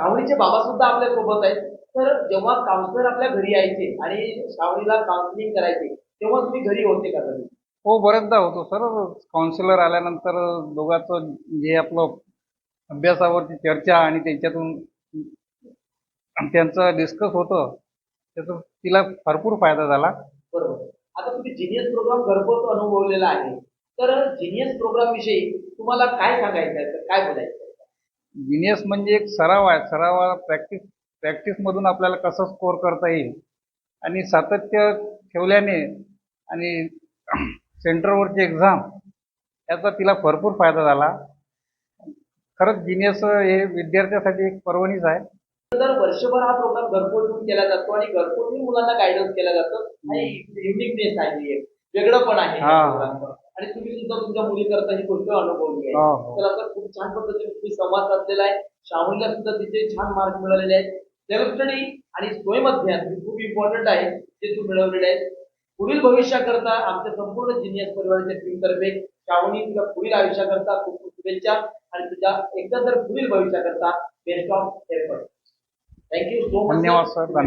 श्रावणीचे बाबा सुद्धा आपल्यासोबत आहेत. तर जेव्हा काउन्सिलर आपल्या घरी यायचे आणि श्रावणीला काउन्सिलिंग करायचे तेव्हा तुम्ही घरी होते का कधी? हो बऱ्याचदा होतो. सर काउन्सिलर आल्यानंतर दोघांचं जे आपलं अभ्यासावरची चर्चा आणि त्याच्यातून त्यांचं डिस्कस होतं त्याचा तिला भरपूर फायदा झाला. बरोबर. आता तुम्ही जिनियस प्रोग्राम घरपोच अनुभवलेला आहे. तर जिनियस प्रोग्राम विषयी तुम्हाला काय सांगायचं आहे? तर काय बोलायचं? आहे? जिनियस म्हणजे एक सराव आहे. सरावा प्रॅक्टिस प्रॅक्टिसमधून आपल्याला कसं स्कोअर करता येईल आणि सातत्य ठेवल्याने आणि सेंटरवरची एक्झाम याचा तिला भरपूर फायदा झाला. खरंच जिनियस हे विद्यार्थ्यासाठी एक पर्वणीच आहे. तर वर्षभर हा प्रोग्राम घरपोच केला जातो आणि घरपोच मुलांना गायडन्स केला जातो. आणि युनिकनेस आहे. वेगळं पण आहे. हा. आणि तुम्ही सुद्धा तुमच्या मुलीकरता ही गोष्ट अनुभवली हो, आहे हो. तर आता खूप छान पद्धतीने तुम्ही संवाद साधलेला आहे. श्रावणीला सुद्धा तिथे छान मार्क मिळालेले आहेत. स्टडी आणि स्वयंअध्ययन हे खूप इम्पॉर्टंट आहे जे तू मिळवलेले आहेत पुढील भविष्याकरता आमच्या संपूर्ण जिनियस परिवाराच्या टीमतर्फे श्रावणी तुला पुढील आयुष्याकरता खूप खूप शुभेच्छा. आणि तुझ्या एकंदर पुढील भविष्याकरता best of effort. Thank you so much धन्यवाद सर धन्यवाद.